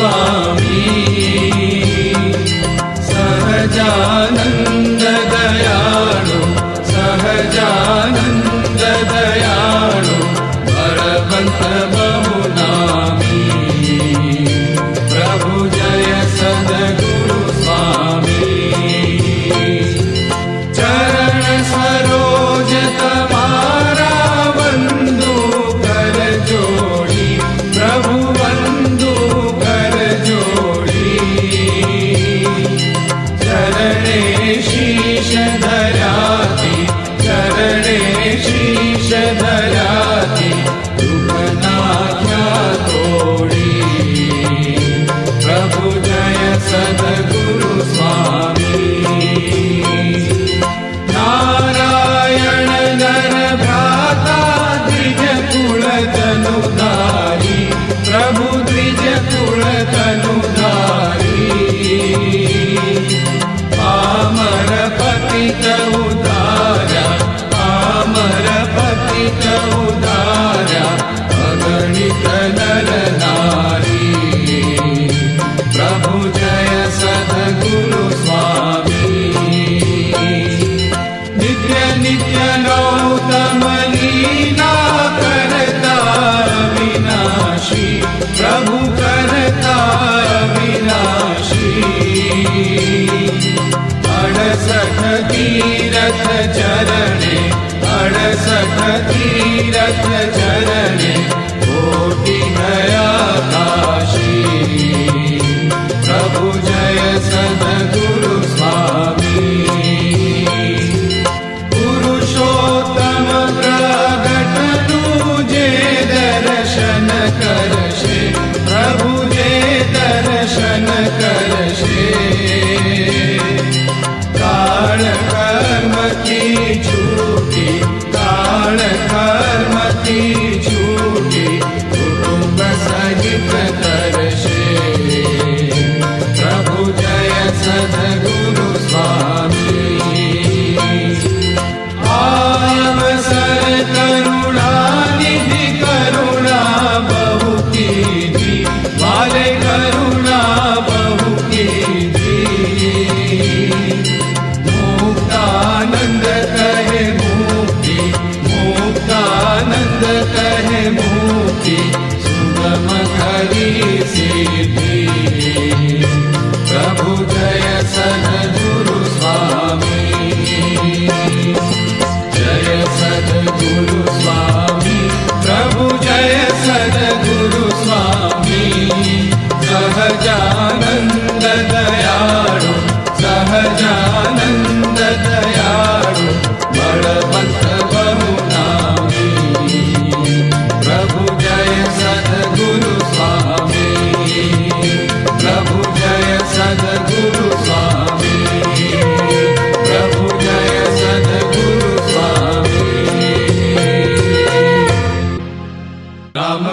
स्वामी सहजानन्द श्रीराधे सु प्रभुजयस अडसखीरथ चरणे अडसखीरथ चरणे।